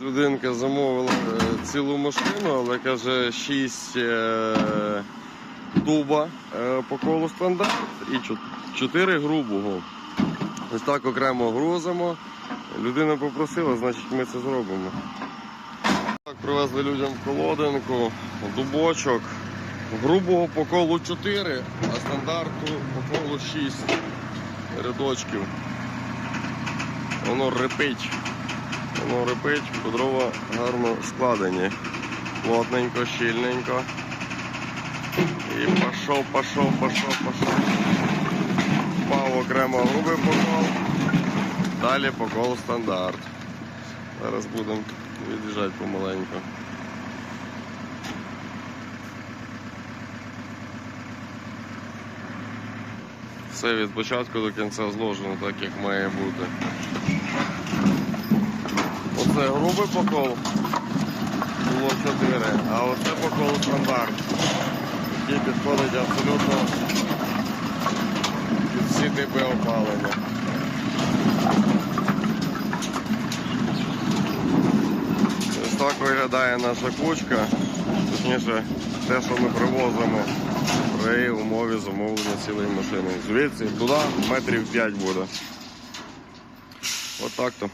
Людинка замовила е, цілу машину, але каже 6 е, дуба е, по колу стандарт і 4 грубого. Ось так окремо грузимо. Людина попросила, значить ми це зробимо. Так, привезли людям колодинку, дубочок. Грубого по колу 4, а стандарту по колу 6 рядочків. Воно репить. Воно репить, дрова гарно складені. Плотненько, щільненько. І пішов, пішов, пішов, пішов. Впав окремо грубий покол. Далі покол стандарт. Зараз будемо від'їжджати помаленьку. Все від початку до кінця зложено так, як має бути. Оце грубий покол було 4, а оце покол стандарт, який підходить абсолютно під всі типи опалення. Ось так виглядає наша кучка, точніше те, що ми привозимо при умові замовлення цілої машини. Звідси туди метрів 5 буде. Отак то.